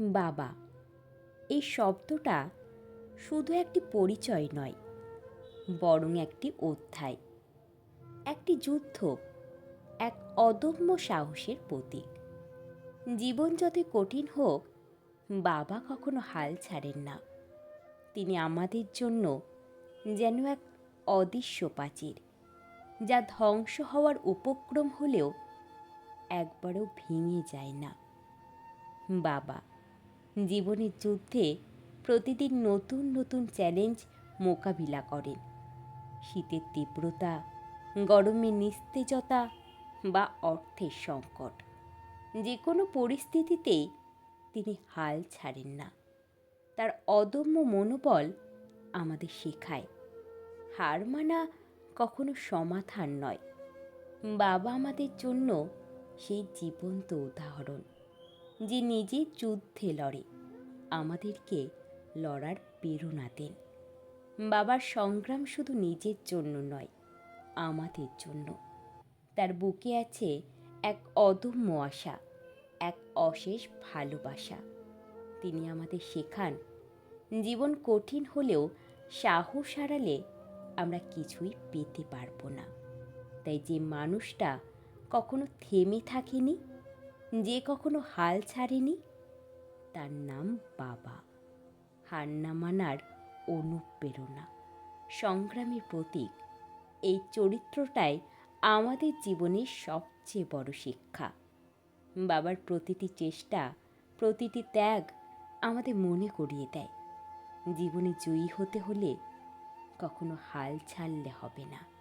বাবা, এই শব্দটা শুধু একটি পরিচয় নয়, বরং একটি অধ্যায়, একটি যুদ্ধ, এক অদম্য সাহসের প্রতীক। জীবন যতই কঠিন হোক, বাবা কখনো হাল ছাড়েন না। তিনি আমাদের জন্য যেন এক অদৃশ্য প্রাচীর, যা ধ্বংস হওয়ার উপক্রম হলেও একবারও ভেঙে যায় না। বাবা জীবনের যুদ্ধে প্রতিদিন নতুন নতুন চ্যালেঞ্জ মোকাবিলা করেন। শীতের তীব্রতা গরমের নিস্তেজতা বা অর্থের সংকট যে কোনো পরিস্থিতিতেই তিনি হাল ছাড়েন না। তার অদম্য মনোবল আমাদের শেখায়। হার মানা কখনো সমাধান নয়। বাবা আমাদের জন্য সেই জীবন্ত উদাহরণ। যে নিজে যুদ্ধে লড়ে। আমাদেরকে লড়ার প্রেরণা দেন। বাবার সংগ্রাম শুধু নিজের জন্য নয়, আমাদের জন্য। তার বুকে আছে এক অদম্য আশা, এক অশেষ ভালোবাসা। তিনি আমাদের শেখান, জীবন কঠিন হলেও সাহস হারালে আমরা কিছুই পেতে পারব না। তাই যে মানুষটা কখনো থেমে থাকেনি যে কখনো হাল ছাড়েনি, তার নাম বাবা। হার না মানার অনুপ্রেরণা। সংগ্রামের প্রতীক, এই চরিত্রটাই আমাদের জীবনের সবচেয়ে বড় শিক্ষা। বাবার প্রতিটি চেষ্টা, প্রতিটি ত্যাগ আমাদের মনে করিয়ে দেয়। জীবনে জয়ী হতে হলে কখনো হাল ছাড়লে হবে না।